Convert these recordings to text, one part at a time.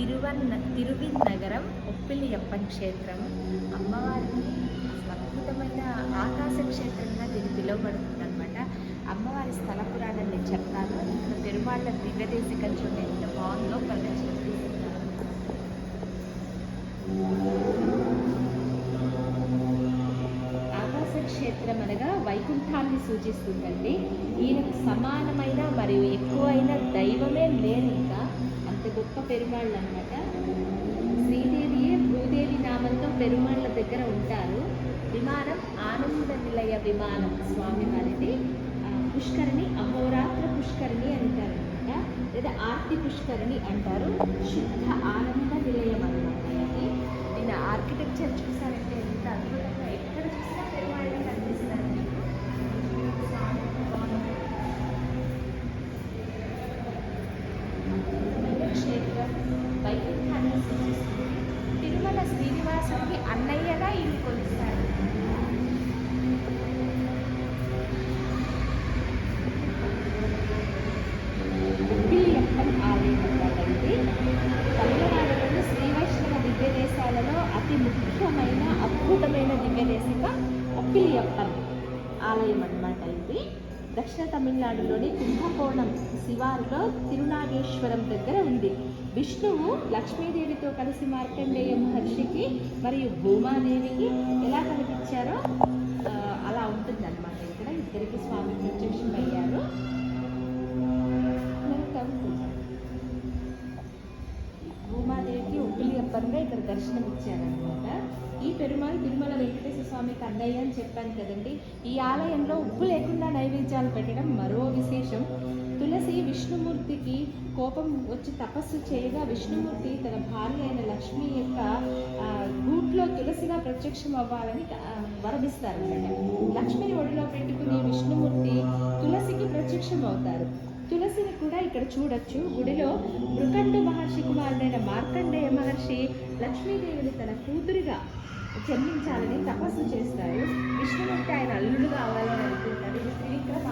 తిరువన్న తిరువిన్ నగరం ఒప్పిలియప్పన్ క్షేత్రం. అమ్మవారిని అసలు అద్భుతమైన ఆకాశ క్షేత్రంగా దీన్ని పిలువబడుతుంది అనమాట అమ్మవారి స్థల పురాణం నేను చెప్తాను. ఇక్కడ పెరుమాళ్ళ దివ్యదేశికం చూడండి. ఎంత బాగుందో ప్రదర్శన ఆకాశ క్షేత్రం అనగా వైకుంఠాన్ని సూచిస్తుందండి. ఈయనకు సమానమైన మరియు ఎక్కువైన దైవమే లేరు ఇంకా అంత గొప్ప పెరుమాళ్ళు అనమాట శ్రీదేవియే భూదేవి నామంతో పెరుమాళ్ళ దగ్గర ఉంటారు. విమానం ఆనంద నిలయ విమానం స్వామి వారిది. పుష్కరిణి అహోరాత్ర పుష్కరిణి అంటారు అనమాట లేదా ఆర్తి పుష్కరిణి అంటారు. శుద్ధ ఆనంద నిలయం తిరుమల శ్రీనివాసుడికి అన్నయ్యగా ఇది కొలుస్తారు. ఉప్పిలియప్పన్ ఆలయం అన్నమాట తమిళనాడులోని శ్రీ వైష్ణవ దివ్యదేశాలలో అతి ముఖ్యమైన అద్భుతమైన దివ్య దేశిక ఆలయం అన్నమాట ఇది. దక్షిణ తమిళనాడులోని కుంభకోణం శివారులో తిరునాగేశ్వరం దగ్గర ఉంది. విష్ణువు లక్ష్మీదేవితో కలిసి మార్కండేయ మహర్షికి మరియు భూమాదేవికి ఎలా కనిపించారో అలా ఉంటుందన్నమాట. ఇక్కడ ఇద్దరికి స్వామి ప్రత్యక్షమయ్యారు. పరంగా ఇక్కడ దర్శనం ఇచ్చారనమాట ఈ పెరుమాళ్ తిరుమల వెంకటేశ్వర స్వామికి అన్నయ్య అని చెప్పాను కదండి. ఈ ఆలయంలో ఉప్పు లేకుండా నైవేద్యాలు పెట్టడం మరో విశేషం. తులసి విష్ణుమూర్తికి కోపం వచ్చి తపస్సు చేయగా విష్ణుమూర్తి తన భార్య అయిన లక్ష్మి యొక్క గూట్లో తులసిగా ప్రత్యక్షం అవ్వాలని ఆ, వరమిస్తారన్నమాట లక్ష్మిని ఒడిలో పెట్టుకుని విష్ణుమూర్తి తులసికి ప్రత్యక్షం అవుతారు. తులసిని కూడా ఇక్కడ చూడొచ్చు. గుడిలో మృకండ మహర్షి కుమారుడైన మార్కండేయ మహర్షి లక్ష్మీదేవిని తన కూతురిగా జన్మించాలని తపస్సు చేస్తారు. విష్ణుమూర్తి ఆయన అల్లుడు కావాలని అనుకుంటారు. ఇది త్రివిక్రమ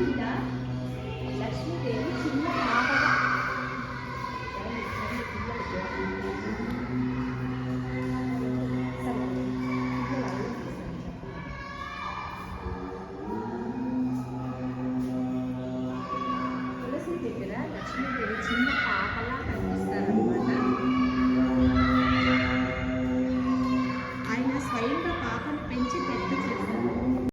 కింద లక్ష్మీదేవి చిన్న పాపగా. తులసి దగ్గర లక్ష్మీదేవి చిన్న పాపలా కనిపిస్తారు